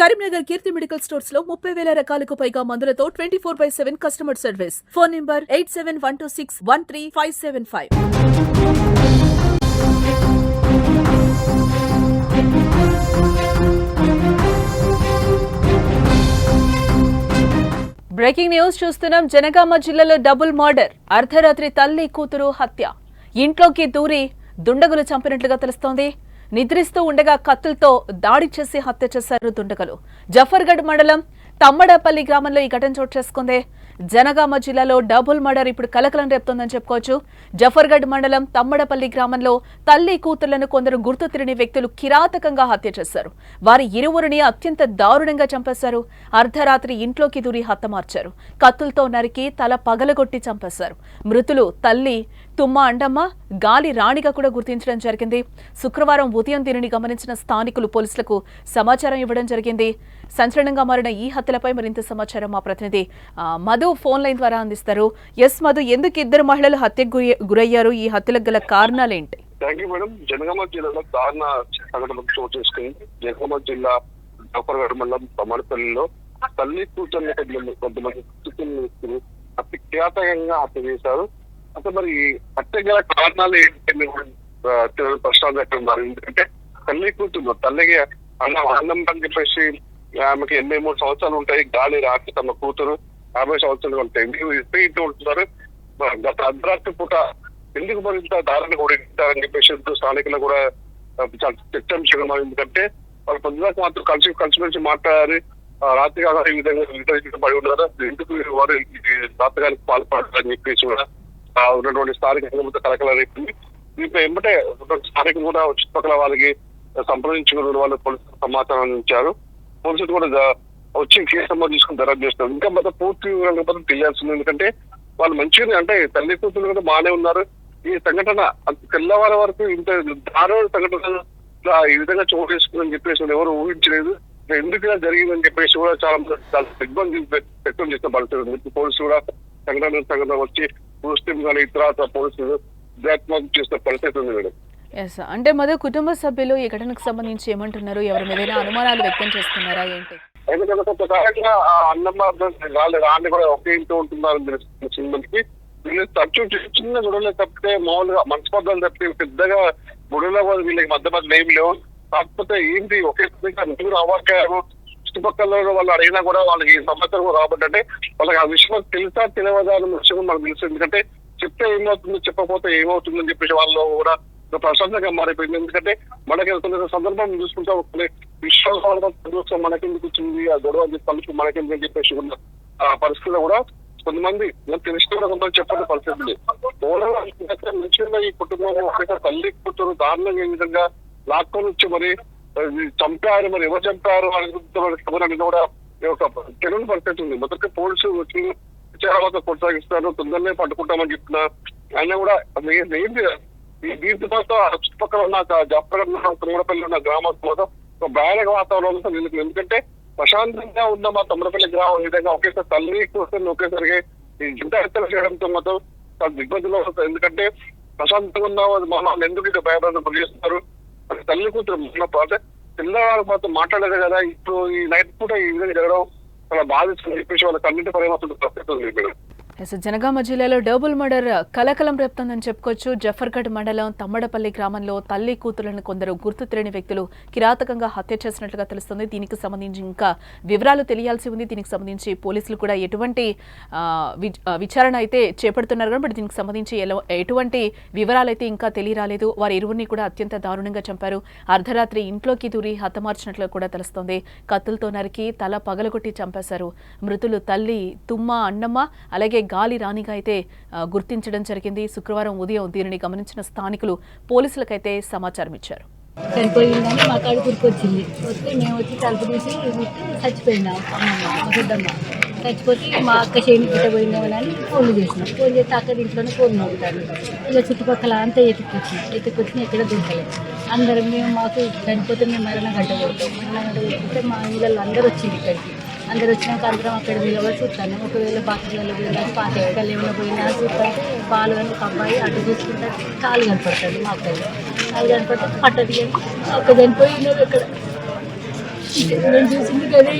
కరీంనగర్ కీర్తి medical స్టోర్స్లో ముప్పై వేల రకాలకు పైగా మందులతో twenty four by seven customer service. Phone number eight seven one two six one three five seven five. Breaking news చూస్తున్నాం. జనగామ జిల్లాలో డబుల్ మర్డర్. అర్ధరాత్రి తల్లి కూతురు హత్య. ఇంట్లోకి దూరి దుండగులు చంపినట్లుగా తెలుస్తోంది. నిద్రిస్తూ ఉండగా కత్తులతో దాడి చేసి హత్య చేశారు దుండగలు. జఫర్గఢ్ మండలం తమ్మడపల్లి గ్రామంలో ఈ ఘటన చోటు చేసుకుంది. జనగామ జిల్లాలో డబుల్ మర్డర్ ఇప్పుడు కలకలం రేపుతోందని చెప్పుకోవచ్చు. జఫర్గఢ్ మండలం తమ్మడపల్లి గ్రామంలో తల్లి కూతుర్లను కొందరు గుర్తు తిరిని వ్యక్తులు కిరాతకంగా హత్య చేశారు. వారి ఇరువురిని అత్యంత దారుణంగా చంపేశారు. అర్ధరాత్రి ఇంట్లోకి దూరి హతమార్చారు కత్తులతో నరికి తల పగలగొట్టి చంపేశారు. మృతులు తల్లి తుమ్మ అండమ్మ గాలి రాణిగా కూడా గుర్తించడం జరిగింది. శుక్రవారం ఉదయం దీనిని గమనించిన స్థానికులు పోలీసులకు సమాచారం ఇవ్వడం జరిగింది. సంచలనంగా మారిన ఈ హత్యలపై మరింత సమాచారం మా ప్రతినిధి మధు ఫోన్ లైన్ ద్వారా అందిస్తారు. ఎస్ మధు ఎందుకు ఇద్దరు మహిళలు హత్యకు గురయ్యారు? ఈ హత్యలకు గల కారణాలేంటి థ్యాంక్ యూ మేడం. జనగామ జిల్లాలో దారుణ సంఘటన చోటు జనగామ జిల్లా మండలం తమడపల్లిలో తల్లి కూతుర్ని కొంతమంది కొంతమంది వ్యక్తులు అతి కిరాతకంగా హత్య చేశారు. అసలు మరి ఈ హత్య గల కారణాలు ఏంటి ప్రశ్న ఉన్నారు ఎందుకంటే తల్లి కూతురు తల్లికి అన్నం అన్నం అని చెప్పేసి ఆమెకి ఎనభై మూడు సంవత్సరాలు ఉంటాయి. గాలి రాత్రి తమ కూతురు యాభై సంవత్సరాలు ఉంటాయి. మీరు ఇస్తే ఉంటున్నారు? గత అర్ధరాత్రి పూట ఎందుకు మరి ఇంత దారుణంగా కూడా చెప్పేసి స్థానికులు కూడా ఆ, చాలా ఎందుకంటే వాళ్ళు పొద్దుదాకా మాత్రం కలిసి కలిసి మాట్లాడారు ఆ, రాత్రి గారు ఈ విధంగా విధంగా పడి ఉన్నారు. ఎందుకు వారు వారు గారికి రాత్రిగానికి పాల్పడాలని చెప్పేసి కూడా ఉన్నటువంటి స్థానిక సంఘంతో కలకల రేపింది ఏమంటే స్థానికులు కూడా చుట్టుపక్కల వాళ్ళకి సంప్రదించుకున్న వాళ్ళు పోలీసులు సమాచారం ఇచ్చారు పోలీసులు కూడా వచ్చి కేసు నమోదు తీసుకుని దర్యాప్తు చేస్తున్నారు. ఇంకా మాత్రం పూర్తి వివరాలు మొత్తం తెలియాల్సింది ఎందుకంటే వాళ్ళు మంచిగా అంటే తల్లి కూతురు కూడా బాగానే ఉన్నారు. ఈ సంఘటన తెల్లవారి వరకు ఇంత దారుణ సంఘటన ఈ విధంగా చోటు చేసుకుందని చెప్పేసి ఎవరు ఊహించలేదు. ఎందుకు ఇలా జరిగిందని చెప్పేసి కూడా చాలా చాలా ఇబ్బంది వ్యక్తం చేసిన పరిస్థితి పోలీసులు కూడా సంఘటన సంఘటన వచ్చి ముస్లిం కానీ ఇతర పోలీసులు దర్యాప్తు చేసిన పరిస్థితి ఉంది మేడం. ఎస్ అంటే మధు కుటుంబ సభ్యులు ఈ ఘటనకు సంబంధించి ఏమంటున్నారు? ఎవరి మీదైనా అనుమానాలు వ్యక్తం చేస్తున్నారా ఏంటి? ఆ అన్నమ్మ వాళ్ళు రాని కూడా ఒకే ఇంట్లో ఉంటున్నారు తెలిసిన మందికి వీళ్ళు తరచూ చిన్న గొడవలు తప్పితే మామూలుగా మనస్పర్ధలు తప్పితే పెద్దగా గొడవల వీళ్ళకి మధ్య మధ్య ఏం లేవు. కాకపోతే ఏంటి ఒకే నలుగురు అవ్వకారు చుట్టుపక్కల వాళ్ళు అడిగినా కూడా వాళ్ళకి ఈ సమాచారం రాబట్టే వాళ్ళకి ఆ విషయం తెలుసా తెలియదా అన్న విషయం మనకు తెలుసు. ఎందుకంటే చెప్తే ఏమవుతుందో చెప్పకపోతే ఏమవుతుందని చెప్పేసి వాళ్ళు కూడా ప్రశాంతంగా మారిపోయింది. ఎందుకంటే మనకి కొంత సందర్భం చూసుకుంటే కొన్ని విశ్వాసాలు మనకెందుకు వచ్చింది ఆ గొడవ తలుపు మనకెందుకు అని చెప్పేసి ఉన్న ఆ పరిస్థితిలో కూడా కొంతమంది నాకు తెలిసిన కూడా కొంతమంది చెప్పని పరిస్థితి ఓవరాల్ మంచిగా ఈ కుటుంబం తల్లి కూతురు దారుణంగా ఈ విధంగా లాక్డౌన్ వచ్చి మరి చంపారు మరి ఎవరు చంపారు అని అనేది కూడా ఈ ఒక తెలియని పరిస్థితి ఉంది. మొదటి పోలీసు వచ్చి విచారణ కొనసాగిస్తారు తొందరనే పట్టుకుంటామని చెప్తున్నా ఆయన కూడా ఏంటి ఈ దీంతో పాటు ఆ చుట్టుపక్కల ఉన్న జప్పగడ్ తుమ్మడపల్లి ఉన్న గ్రామం కోసం ఒక భయానక వాతావరణంతో నిలుతుంది ఎందుకంటే ప్రశాంతంగా ఉన్న మా తమ్మడపల్లి గ్రామం విధంగా ఒకేసారి తల్లి కోసం ఒకేసారిగా ఈ జంట హత్యలు చేయడంతో మాత్రం చాలా ఇబ్బందులు ఎందుకంటే ప్రశాంతంగా ఉన్న మా ఎందుకు ఇది భయపడడం చేస్తున్నారు? తల్లి కూతురు ఉన్నప్పుడు అంటే పిల్లవాళ్ళ మాత్రం మాట్లాడలేదు కదా ఇప్పుడు ఈ నైట్ పూట ఈ విధంగా జరగడం చాలా బాధిస్తుంది చెప్పేసి వాళ్ళ కన్నింటి పరిమాణం ప్రస్తుతం ఉంది మేడం. జనగామ జిల్లాలో డబుల్ మర్డర్ కలకలం రేపుతుందని చెప్పుకోవచ్చు. జఫర్గఢ్ మండలం తమ్మడపల్లి గ్రామంలో తల్లి కూతురులను కొందరు గుర్తు తెలియని వ్యక్తులు కిరాతకంగా హత్య చేసినట్లుగా తెలుస్తుంది. దీనికి సంబంధించి ఇంకా వివరాలు తెలియాల్సి ఉంది. దీనికి సంబంధించి పోలీసులు కూడా ఎటువంటి వి- విచారణ అయితే చేపడుతున్నారు. కానీ బట్ దీనికి సంబంధించి ఎటువంటి వివరాలు అయితే ఇంకా తెలియరాలేదు. వారి ఇరువురిని కూడా అత్యంత దారుణంగా చంపారు. అర్ధరాత్రి ఇంట్లోకి దూరి హతమార్చినట్లు కూడా తెలుస్తోంది. కత్తులతో నరికి తల పగలగొట్టి చంపేశారు. మృతులు తల్లి తుమ్మ అన్నమ్మ అలాగే గాలి రాణిగా అయితే గుర్తించడం జరిగింది. శుక్రవారం ఉదయం దీనిని గమనించిన స్థానికులు పోలీసులకైతే సమాచారం ఇచ్చారు. చనిపోయిందని మా కాడ గుర్తుకొచ్చింది వస్తే మేము వచ్చి తలుపు తీసి చచ్చిపోయినాం. అమ్మమ్మ చచ్చిపోతే మా అక్క చేని గిట్ట అని ఫోన్లు చేసినాం. ఫోన్ చేస్తే అక్క ఇంట్లోనే ఫోన్ మోగుతారు ఇలా చుట్టుపక్కల అంతా ఎత్తుకొచ్చి ఎత్తుకొచ్చి ఎక్కడ దొరకలేదు. అందరం మేము మాకు చనిపోతే మేము మరణ గంట కొడతాం మరణ గంట కొట్టుకుంటే మా ఇళ్ళల్లో అందరూ వచ్చింది ఇక్కడికి. అందరు వచ్చినాక అందరం అక్కడ నిలబడి చూస్తాను ఒకవేళ బాత్రూంలో పోయినా పాత ఎక్కలు ఏమైనా పోయినా చూస్తాను పాలు కానీ ఒక అబ్బాయి అటు చూసుకుంటే కాలు కనపడుతుంది మా అబ్బాయి. కాలు కనపడితే పట్టది కానీ ఒక చనిపోయినది ఇక్కడ. నేను చూసింది కదా